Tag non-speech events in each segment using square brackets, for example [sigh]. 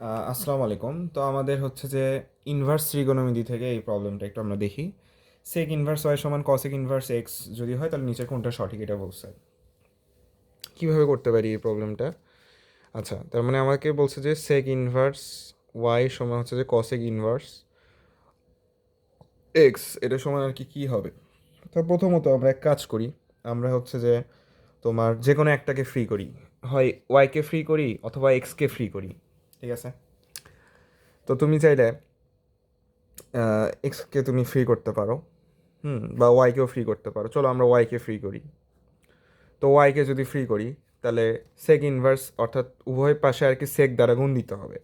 আসসালামু আলাইকুম। তো আমাদের হচ্ছে যে ইনভার্স ত্রিগোনোমিতি থেকে এই প্রবলেমটা একটু আমরা দেখি। সেক ইনভার্স ওয়াই সমান কসেক ইনভার্স এক্স যদি হয়, তাহলে নিচের কোনটা সঠিক এটা বলছে। কীভাবে করতে পারি এই প্রবলেমটা আচ্ছা তার মানে আমাকে বলছে যে সেক ইনভার্স ওয়াই সমান হচ্ছে যে কসেক ইনভার্স এক্স এটা সমান আর কি, কী হবে? তো প্রথমত আমরা এক কাজ করি, আমরা হচ্ছে যে তোমার যে কোনো একটাকে ফ্রি করি। হয় ওয়াইকে ফ্রি করি অথবা এক্সকে ফ্রি করি। ঠিক আছে? তো তুমি চাইলে এক্সকে তুমি ফ্রি করতে পারো, হুম, বা ওয়াইকেও ফ্রি করতে পারো। চলো আমরা ওয়াইকে ফ্রি করি। তো ওয়াইকে যদি ফ্রি করি, তাহলে সেক ইনভার্স অর্থাৎ উভয় পাশে আর কি সেক দ্বারা গুণ দিতে হবে।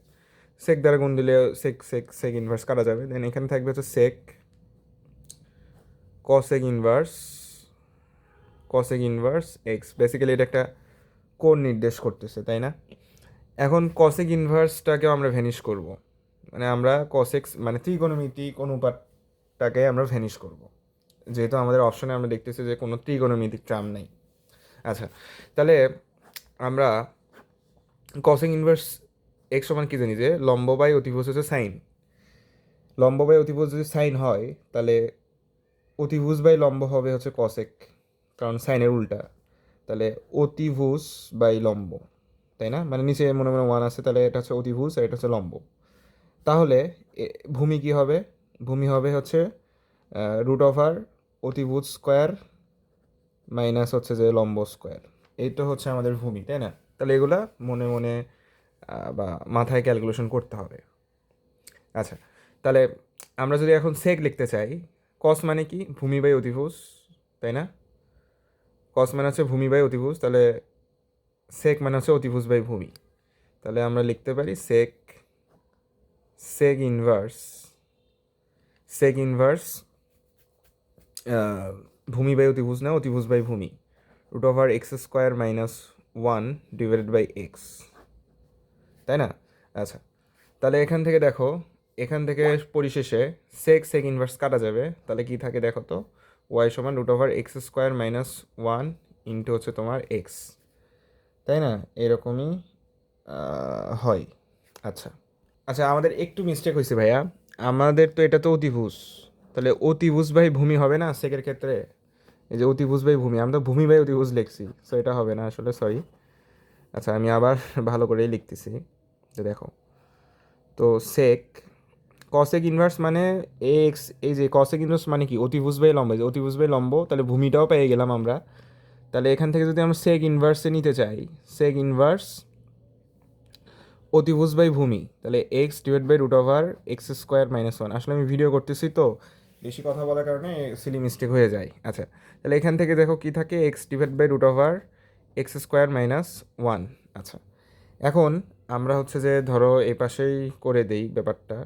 সেক দ্বারা গুণ দিলে সেক সেক সেক ইনভার্স কাটা যাবে। দেন এখানে থাকবে হচ্ছে sec cosec inverse cosec inverse x basically এটা একটা কোণ নির্দেশ করতেছে, তাই না? এখন কসেক ইনভার্সটাকেও আমরা ভ্যানিশ করব। মানে আমরা কসেক্স মানে ত্রিকোণমিতিক অনুপাতটাকে আমরা ভ্যানিশ করব। যেহেতু আমাদের অপশনে আমরা দেখতেছি যে কোনো ত্রিকোণমিতিক ট্রাম নেই। আচ্ছা তাহলে আমরা কসেক ইনভার্স এক সমান কী জানি যে লম্ব বাই অতিভুজ হচ্ছে সাইন লম্ব বাই অতিভুজ যদি সাইন হয়, তাহলে অতিভুজ বাই লম্ব হবে হচ্ছে কসেক কারণ সাইনের উল্টা। তাহলে অতিভুজ বাই লম্ব। তাই না? মানে নিচে মনে মনে ওয়ান আছে, তাহলে এটা হচ্ছে অতিভুজ আর এটা হচ্ছে লম্ব। তাহলে ভূমি কি হবে? ভূমি হবে হচ্ছে রুট ওভার অতিভুজ স্কোয়ার মাইনাস হচ্ছে যে লম্ব স্কোয়ার এই তো হচ্ছে আমাদের ভূমি, তাই না? তাহলে এগুলা মনে মনে বা মাথায় ক্যালকুলেশন করতে হবে। আচ্ছা তাহলে আমরা যদি এখন সেক লিখতে চাই কস মানে কি? ভূমি বাই অতিভুজ, তাই না? কস মানে হচ্ছে ভূমি বাই অতিভুজ, তাহলে সেক মানে হচ্ছে অতিভুজ বাই ভূমি। তাহলে আমরা লিখতে পারি sec sec inverse sec inverse ভূমি বাই অতিভুজ না, অতিভুজ বাই ভূমি। Root over x square minus one divided by x তাই না? আচ্ছা তাহলে এখান থেকে দেখো, এখান থেকে পরিশেষে সেক সেক ইনভার্স কাটা যাবে। তাহলে কি থাকে দেখো তো? ওয়াই সমান root over x square minus one into হচ্ছে তোমার এক্স তাই না? এরকমই হয়। আচ্ছা। আচ্ছা আমাদের একটু মিস্টেক হয়েছে ভাইয়া। আমাদের তো এটা তো অতিভুজ। তাহলে অতিভুজ বাই ভূমি হবে না সেকের ক্ষেত্রে? এই যে অতিভুজ বাই ভূমি, আমরা তো ভূমি বাই অতিভুজ লিখছি সো এটা হবে না আসলে সরি আচ্ছা আমি আবার [laughs] ভালো করেই লিখতেছি যে দেখো। তো সেক কসেক ইনভার্স মানে এক্স এই যে কসেক ইনভার্স মানে কি? অতিভুজ বাই লম্ব যে অতিভুজ বাই লম্ব, তাহলে ভূমিটাও পেয়ে গেলাম আমরা। তাহলে এখান থেকে যদি আমরা সেক ইনভার্সে নিতে চাই সেক ইনভার্স অতিভুজ বাই ভূমি, তাহলে x divide by root over x square minus one আসলে আমি ভিডিও করতেছি তো, বেশি কথা বলার কারণে সিলি মিস্টেক হয়ে যায়। আচ্ছা তাহলে এখান থেকে দেখো কি থাকে x divide by root over x square minus one আচ্ছা এখন আমরা হচ্ছে যে ধরো এই পাশেই করে দেই ব্যাপারটা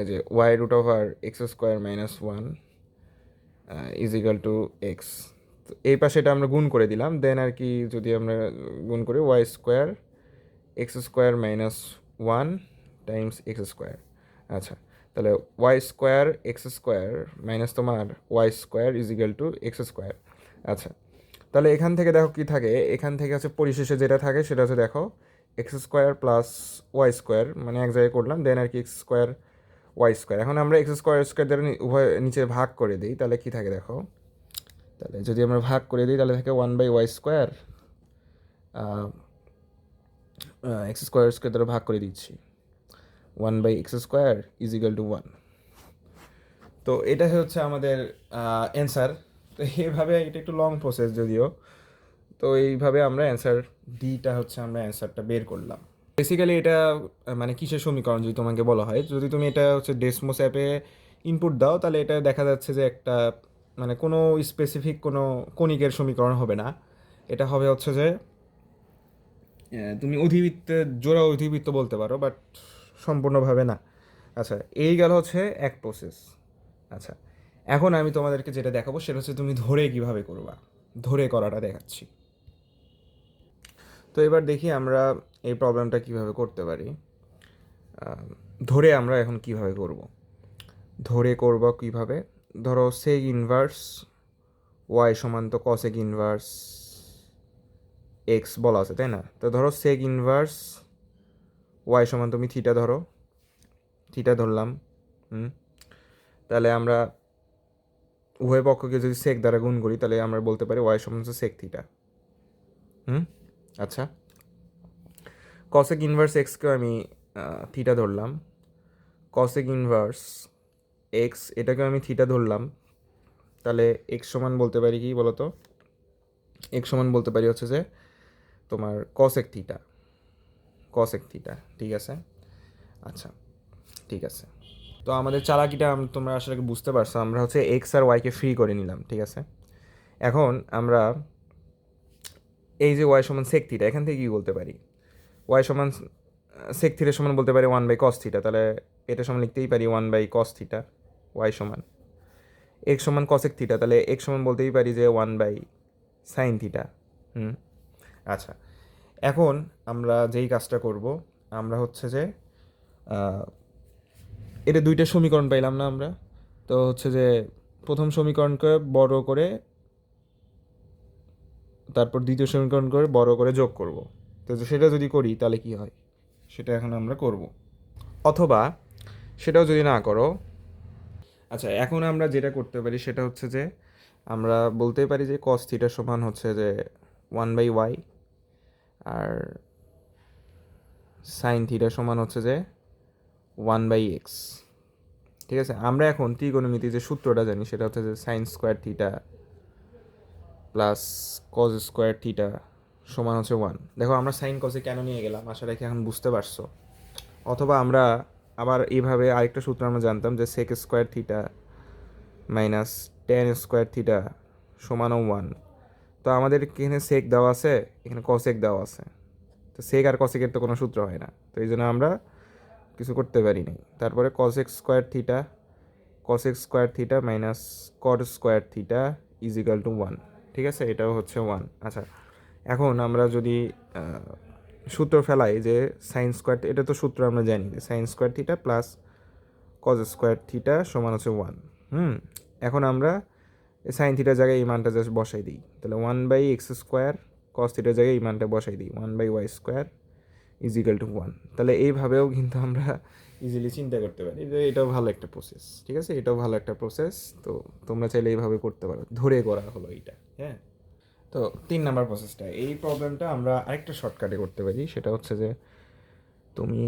এই যে y root over x square minus one is equal to x এই পাশে এটা আমরা গুণ করে দিলাম দেন আর কি যদি আমরা গুণ করি y square x square minus one times x square আচ্ছা তাহলে y square x square minus তোমার y square is equal to x square আচ্ছা তাহলে এখান থেকে দেখো কি থাকে, এখান থেকে হচ্ছে পরিশেষে যেটা থাকে সেটা হচ্ছে দেখো x square plus y square মানে এক জায়গায় করলাম দেন আর কি এক্স স্কোয়ার ওয়াই স্কোয়ার এখন আমরা এক্স স্কোয়ার স্কোয়ার দ্বারা উভয় নিচে ভাগ করে দিই, তাহলে কি থাকে দেখো? তাহলে যদি আমরা ভাগ করে দিই, তাহলে থাকে one by y square x square square দ্বারা ভাগ করে দিচ্ছি। One by x square is equal to one তো এটা হচ্ছে আমাদের অ্যান্সার তো এইভাবে এটা একটু লং প্রসেস যদিও, তো এইভাবে আমরা অ্যান্সার ডিটা হচ্ছে আমরা অ্যান্সারটা বের করলাম। বেসিক্যালি এটা মানে কিসের সমীকরণ যদি তোমাকে বলা হয়? যদি তুমি এটা হচ্ছে ডেসমোস অ্যাপে ইনপুট দাও, তাহলে এটা দেখা যাচ্ছে যে একটা মানে কোনো স্পেসিফিক কোনো কণিকের সমীকরণ হবে না। এটা হবে হচ্ছে যে তুমি অধিবৃত্তের জোড়া অধিবৃত্ত বলতে পারো বাট সম্পূর্ণভাবে না। আচ্ছা এই গেল হচ্ছে এক প্রসেস আচ্ছা এখন আমি তোমাদেরকে যেটা দেখাবো সেটা হচ্ছে তুমি ধরে কীভাবে করবা। ধরে করাটা দেখাচ্ছি। তো এবার দেখি আমরা এই প্রবলেমটা কীভাবে করতে পারি। ধরে আমরা এখন কীভাবে করব? ধরে করব কীভাবে? ধরো সেক ইনভার্স ওয়াই সমান তো কসেক ইনভার্স এক্স বলা আছে, তাই না? তো ধরো সেক ইনভার্স ওয়াই সমান তুমি থিটা ধরো থিটা ধরলাম, হুম? তাহলে আমরা উভয় পক্ষকে যদি সেক দ্বারা গুণ করি, তাহলে আমরা বলতে পারি ওয়াই সমান সেক থিটা হুম? আচ্ছা। কসেক ইনভার্স এক্সকেও আমি থিটা ধরলাম। কসেক ইনভার্স এক্স এটাকেও আমি থিটা ধরলাম। তাহলে এক্স সমান বলতে পারি কি বলতো? এক্স সমান বলতে পারি হচ্ছে যে তোমার কসেক থিটা। কসেক থিটা, ঠিক আছে? আচ্ছা ঠিক আছে। তো আমাদের চালাকিটা তোমরা আসলে বুঝতে পারছ, আমরা হচ্ছে এক্স আর ওয়াইকে ফ্রি করে নিলাম, ঠিক আছে? এখন আমরা এই যে ওয়াই সমান সেক থিটা, এখান থেকে কী বলতে পারি? ওয়াই সমান সেক থিটা সমান বলতে পারি ওয়ান বাই কস থিটা, তাহলে এটা সমান লিখতেই পারি one by cos theta. Y সমান এক্স সমান কসেক থিটা তাহলে এক্স সমান বলতেই পারি যে ওয়ান বাই সাইন থিটা হুম? আচ্ছা এখন আমরা যেই কাজটা করব, আমরা হচ্ছে যে এটা দুইটা সমীকরণ পাইলাম না আমরা, তো হচ্ছে যে প্রথম সমীকরণকে বড় করে তারপর দ্বিতীয় সমীকরণ করে বড় করে যোগ করব। তো সেটা যদি করি, তাহলে কি হয়? সেটা এখন আমরা করব। অথবা সেটাও যদি না করো আচ্ছা এখন আমরা যেটা করতে পারি সেটা হচ্ছে যে, আমরা বলতেই পারি যে কস থিটার সমান হচ্ছে যে ওয়ান বাই ওয়াই আর সাইন থিটার সমান হচ্ছে যে ওয়ান বাই এক্স ঠিক আছে? আমরা এখন ত্রিকোণমিতি যে সূত্রটা জানি সেটা হচ্ছে যে sine square theta plus cos square theta সমান হচ্ছে ওয়ান দেখো, আমরা সাইন কজে কেন নিয়ে গেলাম? আশা রাখি এখন বুঝতে পারছ। অথবা আমরা আবার এইভাবে আরেকটা সূত্র আমরা জানতাম যে sec square theta minus tan square theta সমানও one তো আমাদের এখানে সেক দেওয়া আছে, এখানে কসেক দেওয়া আছে। তো সেক আর কসেকের তো কোনো সূত্র হয় না। তো এই জন্য আমরা কিছু করতে পারি নাই। তারপরে cosec square theta cosec square theta minus cot square theta is equal to one ঠিক আছে? এটাও হচ্ছে ওয়ান আচ্ছা এখন আমরা যদি সূত্র ফেলাই যে সাইন স্কোয়ার এটা তো সূত্র আমরা জানি যে sine square theta plus cos square theta সমান হচ্ছে ওয়ান হুম? এখন আমরা সাইন থিটার জায়গায় এই মানটা জাস্ট বসাই দিই। তাহলে one by x square cos থিটার জায়গায় এই মানটা বসাই দিই। One by y square is equal to one তাহলে এইভাবেও কিন্তু আমরা ইজিলি চিন্তা করতে পারি যে এটাও ভালো একটা প্রসেস ঠিক আছে? এটাও ভালো একটা প্রসেস তো তোমরা চাইলে এইভাবে করতে পারো। ধরে করা হলো এইটা হ্যাঁ? তো তিন নাম্বার প্রসেসটা এই প্রবলেমটা আমরা আরেকটা শর্টকাটে করতে পারি, সেটা হচ্ছে যে তুমি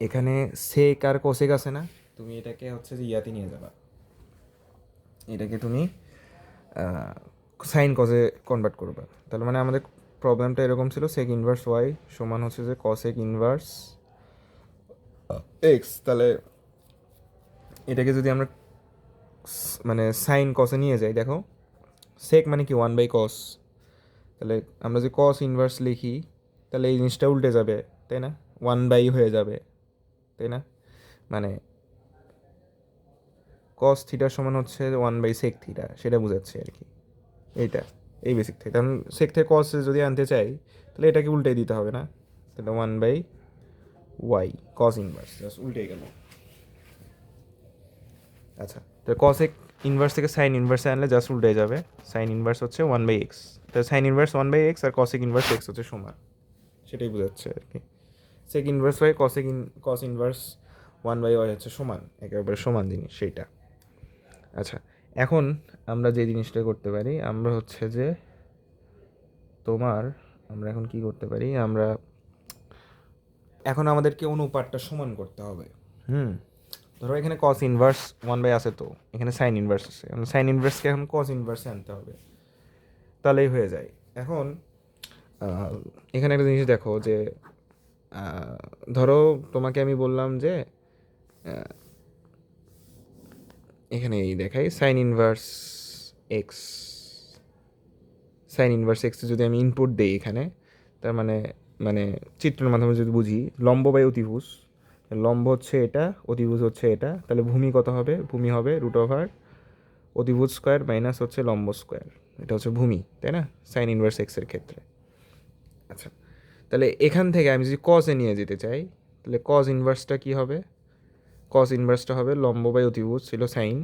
এখানে সেক আর কোসেক আছে না, তুমি এটাকে হচ্ছে যে ইয়াতে নিয়ে যাবা। এটাকে তুমি সাইন কজে কনভার্ট করবে। তাহলে মানে আমাদের প্রবলেমটা এরকম ছিল সেক ইনভার্স ওয়াই সমান হচ্ছে যে কসেক ইনভার্স এক্স তাহলে এটাকে যদি আমরা মানে সাইন কসে নিয়ে যাই, দেখো সেক মানে কি ওয়ান বাই কস তাহলে আমরা যে কস ইনভার্স লিখি, তাহলে এই জিনিসটা উল্টে যাবে, তাই না? ওয়ান বাই হয়ে যাবে, তাই না? মানে কস থিটার সমান হচ্ছে ওয়ান বাই সেক থিটা সেটা বোঝাচ্ছে আর কি। এইটা, এই বেসিক থেকে। কারণ সেক থেকে কস যদি আনতে চাই, তাহলে এটাকে উল্টে দিতে হবে না। তাহলে one by y cos inverse just উল্টে গেল। আচ্ছা তো কসেক ইনভার্স থেকে সাইন ইনভার্সে আনলে জাস্ট উল্টে যাবে। সাইন ইনভার্স হচ্ছে ওয়ান বাই এক্স তো sine inverse one by x R cosec inverse x হচ্ছে সমান। সেটাই বোঝাচ্ছে আর কি। Sec inverse y cosec in cos inverse one by y হচ্ছে সমান। একেবারে সমান জিনিস সেইটা। আচ্ছা এখন আমরা যে জিনিসটা করতে পারি, আমরা হচ্ছে যে তোমার, আমরা এখন কি করতে পারি, আমরা এখন আমাদেরকে অনুপাতটা সমান করতে হবে। হুম। ধরো এখানে কস ইনভার্স ওয়ান বাই আছে তো, এখানে সাইন ইনভার্স আছে। সাইন ইনভার্সকে এখন কস ইনভার্সে আনতে হবে। তাহলেই হয়ে যায়। এখন এখানে একটা জিনিস দেখো যে ধরো তোমাকে আমি বললাম যে এখানে এই দেখাই sine inverse x sine inverse x যদি আমি ইনপুট দিই এখানে, তার মানে মানে চিত্রের মাধ্যমে যদি বুঝি, লম্ব বাই অতিভুজ। লম্ব হচ্ছে এটা, অতিভুজ হচ্ছে এটা, তাহলে ভূমি কত হবে? ভূমি হবে রুট ওভার অতিভুজ স্কোয়ার মাইনাস হচ্ছে লম্ব স্কোয়ার এটা হচ্ছে ভূমি, তাই না? সাইন ইনভার্স এক্সের ক্ষেত্রে। আচ্ছা তাহলে এখান থেকে আমি যদি কজে নিয়ে যেতে চাই, তাহলে কজ ইনভার্সটা কী হবে? কজ ইনভার্সটা হবে লম্ব বাই অতিভুজ ছিল সাইন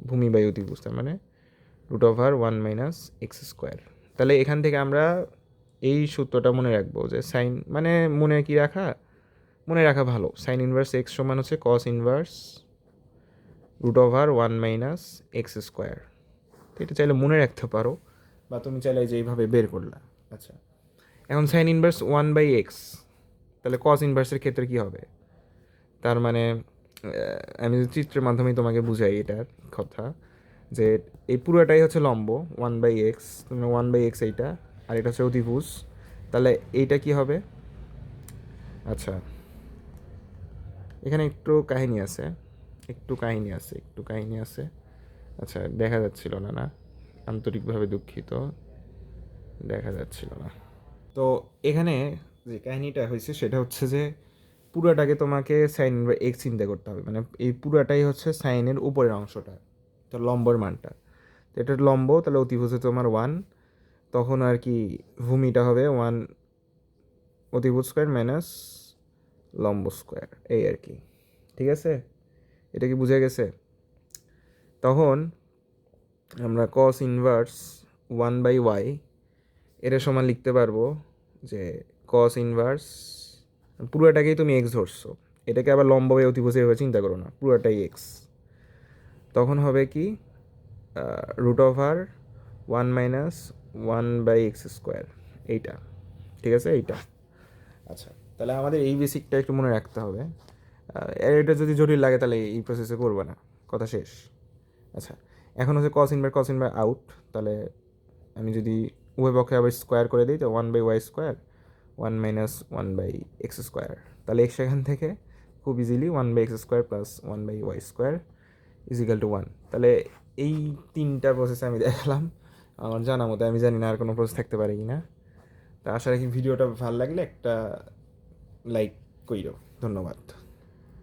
ভূমি বাই অতিভুজ, তার মানে root over one minus x square তাহলে এখান থেকে আমরা এই সূত্রটা মনে রাখব যে সাইন মানে মনে কি রাখা? মনে রাখা ভালো। সাইন ইনভার্স এক্স সমান হচ্ছে cos inverse root over one minus x square এটা চাইলে মনে রাখতে পারো, বা তুমি চাইলে যে এইভাবে বের করলা। আচ্ছা। এখন sine inverse one by x তাহলে কস ইনভার্সের ক্ষেত্রে কী হবে? তার মানে আমি চিত্রের মাধ্যমে তোমাকে বুঝাই এটার কথা, যে এই পুরোটাই হচ্ছে লম্ব ওয়ান বাই এক্স তুমি ওয়ান বাই এক্স এইটা, আর এটা হচ্ছে অতিভুজ তাহলে এইটা কি হবে? আচ্ছা। এখানে একটু কাহিনী আছে। একটু কাহিনী আছে, একটু কাহিনী আছে। আচ্ছা দেখা যাচ্ছিল না না। আন্তরিকভাবে দুঃখিত। দেখা যাচ্ছিল না। তো এখানে যে কাহিনীটা হয়েছে, সেটা হচ্ছে যে পুরোটাকে তোমাকে সাইন বা এক্স চিন্তা করতে হবে। মানে এই পুরোটাই হচ্ছে সাইনের উপরের অংশটা, তো লম্বর মানটা। তো এটা লম্ব, তাহলে অতিভুজে তোমার ওয়ান। তখন আর কি ভূমিটা হবে ওয়ান অতিভুজ স্কোয়ার মাইনাস লম্ব স্কোয়ার, এই আর কি। ঠিক আছে? এটা কি বুঝে গেছে? তখন আমরা cos inverse one by y এটা সমান লিখতে পারব যে কস ইনভার্স পুরোটাকেই তুমি এক্স ধরছো। এটাকে আবার লম্ব বা অতিভুজ এভাবে চিন্তা করো না, পুরোটাই এক্স তখন হবে কি? Root over one minus one by x square এইটা। ঠিক আছে? এইটা। আচ্ছা। তাহলে আমাদের এই বেসিকটা একটু মনে রাখতে হবে। এটা যদি জটিল লাগে তাহলে এই প্রসেসে করবে না। কথা শেষ। আচ্ছা এখন হচ্ছে cos inverse cos inverse out তাহলে আমি যদি উভয় পক্ষে আবার স্কোয়ার করে দিই, তো one by y square one minus one by x square তাহলে এক্স এখান থেকে খুব easily one by x square plus one by y square is equal to one তাহলে এই তিনটা প্রসেস আমি দেখালাম। আমার জানা মতো আমি জানি না আর কোনো প্রসেস থাকতে পারে কি না তা আশা রাখি ভিডিওটা ভালো লাগলে একটা লাইক কইরো ধন্যবাদ।